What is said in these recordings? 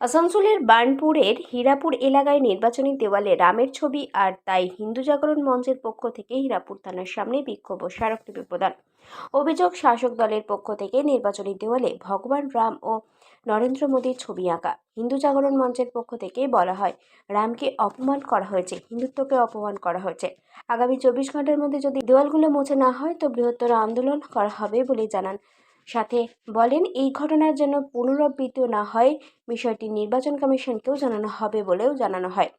আসানসোলের বার্নপুরের হীরাপুর এলাকায় নির্বাচনী দেওয়ালে রামের ছবি আর তাই হিন্দু জাগরণ মঞ্চের পক্ষ থেকে হীরাপুর থানার সামনে বিক্ষোভ ও স্মারকলিপি প্রদান। অভিযোগ, শাসক দলের পক্ষ থেকে নির্বাচনী দেওয়ালে ভগবান রাম ও নরেন্দ্র মোদীর ছবি আঁকা। হিন্দু জাগরণ মঞ্চের পক্ষ থেকে বলা হয়, রামকে অপমান করা হয়েছে, হিন্দুত্বকে অপমান করা হয়েছে। আগামী চব্বিশ ঘণ্টার মধ্যে যদি দেওয়ালগুলো মুছে না হয়, তো বৃহত্তর আন্দোলন করা হবে বলে জানান সাথে বলেন এই ঘটনার জন্য পুনরাবৃত্তি না হয় বিষয়টি নির্বাচন কমিশনকেও জানানো হবে বলেও জানানো হয়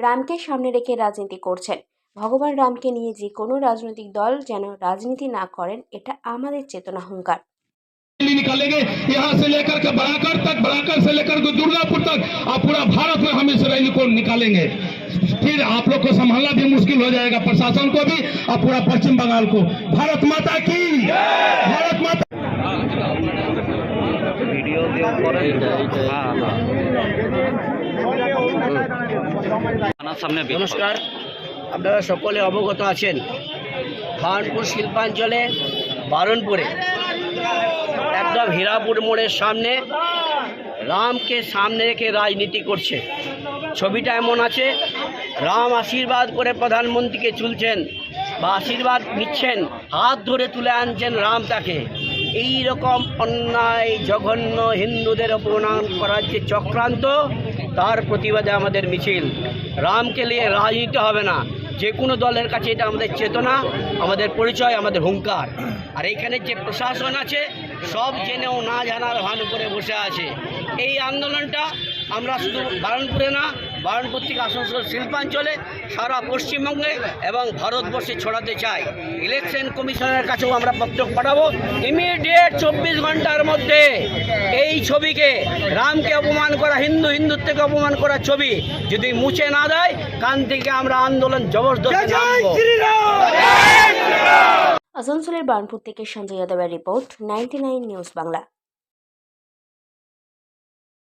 রামকে সামনে রেখে রাজনীতি করছেন ভগবান রামকে নিয়ে যে কোনো রাজনৈতিক দল যেন রাজনীতি না করেন এটা আমাদের চেতনা হুঙ্কার रैली निकालेंगे यहाँ से लेकर के बराकर तक बराकर से लेकर के दुर्गापुर तक और पूरा भारत में हम इस रैली को निकालेंगे फिर आप लोग को संभालना भी मुश्किल हो जाएगा प्रशासन को भी और पूरा पश्चिम बंगाल को भारत माता की নমস্কার। আপনারা সকলে অবগত আছেন। খানপুর শিল্পাঞ্চলে বারণপুরে একদম হীরাপুর মোড়ের সামনে রামকে সামনে রেখে রাজনীতি করছে। ছবিটা এমন আছে, রাম আশীর্বাদ করে প্রধানমন্ত্রীকে চুলছেন বা আশীর্বাদ নিচ্ছেন, হাত ধরে তুলে আনছেন রাম তাকে। এই রকম অন্যায় জঘন্য হিন্দুদের অপমান করার যে চক্রান্ত, তার প্রতিবাদে আমাদের মিছিল। রামকে নিয়ে রাজনীতি হবে না। যে কোনো দলের কাছে এটা আমাদের চেতনা, আমাদের পরিচয়, আমাদের হুঙ্কার। আর এখানে যে প্রশাসন আছে, সব জেনেও না জানার ভান করে বসে আছে। এই আন্দোলনটা আমরা শুধু বারণপুরে না বারণপুর থেকে আসানসোল শিল্পাঞ্চলে সারা পশ্চিমবঙ্গে এবং ভারতবর্ষে ছড়াতে চাই। ইলেকশন কমিশনের কাছেও আমরা পত্র পাঠাবো। ইমিডিয়েট চব্বিশ ঘণ্টার মধ্যে এই ছবিকে রামকে অপমান করা হিন্দু হিন্দুত্বকে অপমান করা ছবি যদি মুছে না দেয় কান থেকে আমরা আন্দোলন জবরদস্ত। আসানসোলের বার্নপুর থেকে সঞ্জয় যাদবের রিপোর্ট নাইনটি নিউজ বাংলা।